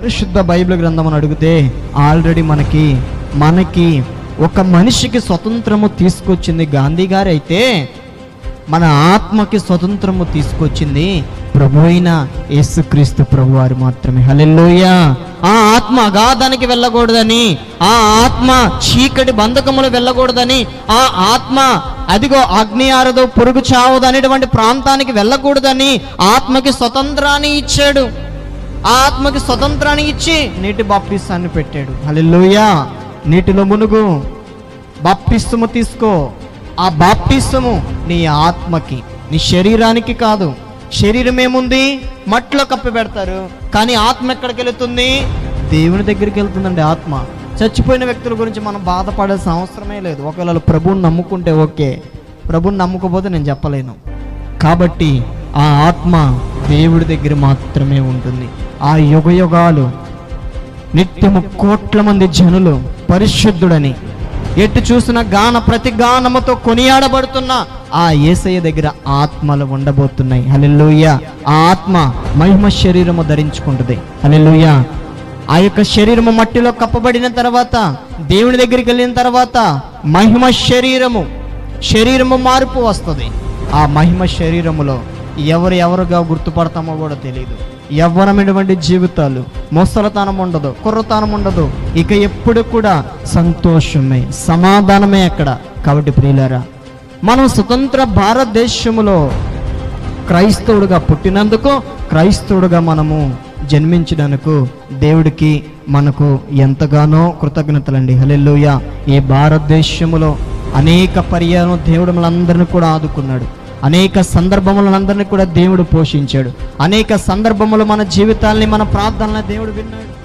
పరిశుద్ధ బైబిల్ గ్రంథం అని అడిగితే ఆల్రెడీ మనకి మనకి ఒక మనిషికి స్వతంత్రము తీసుకొచ్చింది గాంధీ గారు అయితే మన ఆత్మకి స్వతంత్రము తీసుకొచ్చింది ప్రభు అయిన యేసుక్రీస్తు ప్రభు వారు మాత్రమే. హలెల్లోయా! ఆ ఆత్మ అగాధానికి వెళ్ళకూడదని ఆ ఆత్మ చీకటి బంధకములు వెళ్ళకూడదని ఆ ఆత్మ అదిగో అగ్ని ఆరదు పొరుగు చావదు అనేటువంటి ప్రాంతానికి వెళ్ళకూడదని ఆత్మకి స్వతంత్రాన్ని ఇచ్చాడు. ఆత్మకి స్వతంత్రాన్ని ఇచ్చి నీటి బాప్టిస్తాన్ని పెట్టాడు. హల్లెలూయా. నీటిలో మునుగు. బాప్తిస్తము తీసుకో. ఆ బాప్తిస్తము నీ ఆత్మకి నీ శరీరానికి కాదు. శరీరం ఏముంది? మట్లో కప్పి పెడతారు. కానీ ఆత్మ ఎక్కడికి వెళుతుంది? దేవుని దగ్గరికి వెళ్తుందండి ఆత్మ. చచ్చిపోయిన వ్యక్తుల గురించి మనం బాధపడాల్సిన అవసరమే లేదు. ఒకవేళ ప్రభువుని నమ్ముకుంటే ఓకే. ప్రభుని నమ్ముకోపోతే నేను చెప్పలేను. కాబట్టి ఆ ఆత్మ దేవుడి దగ్గర మాత్రమే ఉంటుంది. ఆ యుగ యుగాలు నిత్యము కోట్ల మంది జనులు పరిశుద్ధుడని ఎటు చూసిన గాన ప్రతి గానముతో కొనియాడబడుతున్న ఆ ఏసయ్య దగ్గర ఆత్మలు ఉండబోతున్నాయి. హల్లెలూయ. ఆ ఆత్మ మహిమ శరీరము ధరించుకుంటుంది. హల్లెలూయ. ఆ యొక్క శరీరము మట్టిలో కప్పబడిన తర్వాత దేవుని దగ్గరికి వెళ్ళిన తర్వాత మహిమ శరీరము శరీరము మార్పు వస్తుంది. ఆ మహిమ శరీరములో ఎవరు ఎవరుగా గుర్తుపడతామో కూడా తెలియదు యవ్వనమైనటువంటి జీవితాలు. మొసలతనం ఉండదు కుర్రతనం ఉండదు ఇక ఎప్పుడు కూడా సంతోషమే సమాధానమే అక్కడ. కాబట్టి ప్రియులారా మనం స్వతంత్ర భారతదేశంలో క్రైస్తవుడుగా పుట్టినందుకు క్రైస్తవుడుగా మనము జన్మించినందుకు దేవుడికి మనకు ఎంతగానో కృతజ్ఞతలండి. హలెల్లుయ. ఈ భారతదేశంలో అనేక పర్యాలను దేవుడు మనందరిని కూడా ఆదుకున్నాడు. అనేక సందర్భములందరినీ కూడా దేవుడు పోషించాడు. అనేక సందర్భములు మన జీవితాల్ని మన ప్రార్థనల దేవుడు విన్నాడు.